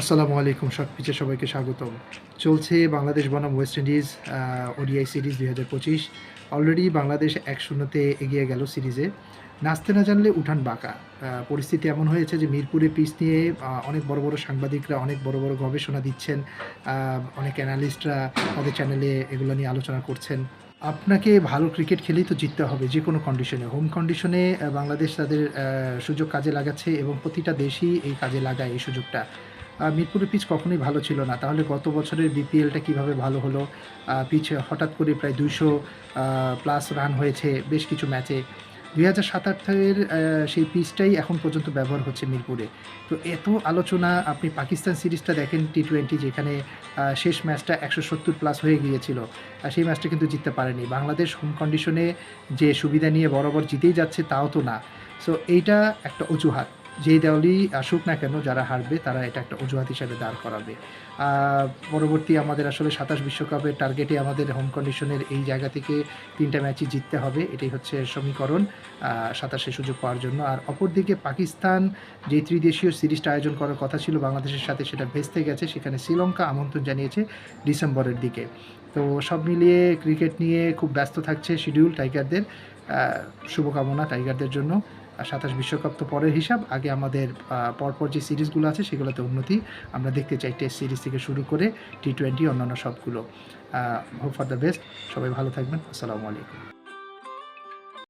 আসসালামু আলাইকুম সব পিছিয়ে সবাইকে স্বাগতম। চলছে বাংলাদেশ বনাম ওয়েস্ট ইন্ডিজ ওডিআই সিরিজ দুই হাজার পঁচিশ। অলরেডি বাংলাদেশ এক শূন্যতে এগিয়ে গেল সিরিজে নাচতে না জানলে উঠান বাঁকা। পরিস্থিতি এমন হয়েছে যে মিরপুরে পিচ নিয়ে অনেক বড় বড় সাংবাদিকরা, অনেক বড় বড় গবেষণা দিচ্ছেন। অনেক অ্যানালিস্টরা তাদের চ্যানেলে এগুলো নিয়ে আলোচনা করছেন। আপনাকে ভালো ক্রিকেট খেলেই তো জিততে হবে, যে কোনো কন্ডিশনে হোম কন্ডিশনে বাংলাদেশ তাদের সুযোগ কাজে লাগাচ্ছে এবং প্রতিটা দেশই এই কাজে লাগায় এই সুযোগটা। মিরপুরের পিচ কখনোই ভালো ছিল না। তাহলে গত বছরের বিপিএলটা কীভাবে ভালো হলো? পিচ হঠাৎ করে প্রায় দুইশো প্লাস রান হয়েছে বেশ কিছু ম্যাচে দুই হাজার সাত আটের সেই পিচটাই এখন পর্যন্ত ব্যবহার হচ্ছে মিরপুরে। তো এত আলোচনা, আপনি পাকিস্তান সিরিজটা দেখেন টি টোয়েন্টি যেখানে শেষ ম্যাচটা একশো সত্তর প্লাস হয়ে গিয়েছিল। আর সেই ম্যাচটা কিন্তু জিততে পারেনি। বাংলাদেশ হোম কন্ডিশনে যে সুবিধা নিয়ে বরাবর জিতেই যাচ্ছে তাও তো না। সো এইটা একটা অজুহাত। যেই দলই আসুক না কেন, যারা হারবে, তারা এটা একটা অজুহাত হিসাবে দাঁড় করাবে। পরবর্তী আমাদের আসলে সাতাশ বিশ্বকাপের টার্গেটে আমাদের হোম কন্ডিশনের এই জায়গা থেকে তিনটা ম্যাচই জিততে হবে, এটাই হচ্ছে সমীকরণ সাতাশে সুযোগ পাওয়ার জন্য। আর অপরদিকে পাকিস্তান, যে ত্রিদেশীয় সিরিজটা আয়োজন করার কথা ছিল বাংলাদেশের সাথে, সেটা ভেস্তে গেছে। সেখানে শ্রীলঙ্কা আমন্ত্রণ জানিয়েছে ডিসেম্বরের দিকে। তো সব মিলিয়ে ক্রিকেট নিয়ে খুব ব্যস্ত থাকছে শিডিউল টাইগারদের শুভকামনা টাইগারদের জন্য। সাতাশ বিশ্বকাপ তো পরের হিসাব। আগে আমাদের পরপর যে সিরিজগুলো আছে সেগুলোতে উন্নতি। আমরা দেখতে চাই টেস্ট সিরিজ থেকে শুরু করে টি টোয়েন্টি অন্যান্য সবগুলো। হোপ ফর দ্য বেস্ট সবাই ভালো থাকবেন। আসসালামু আলাইকুম।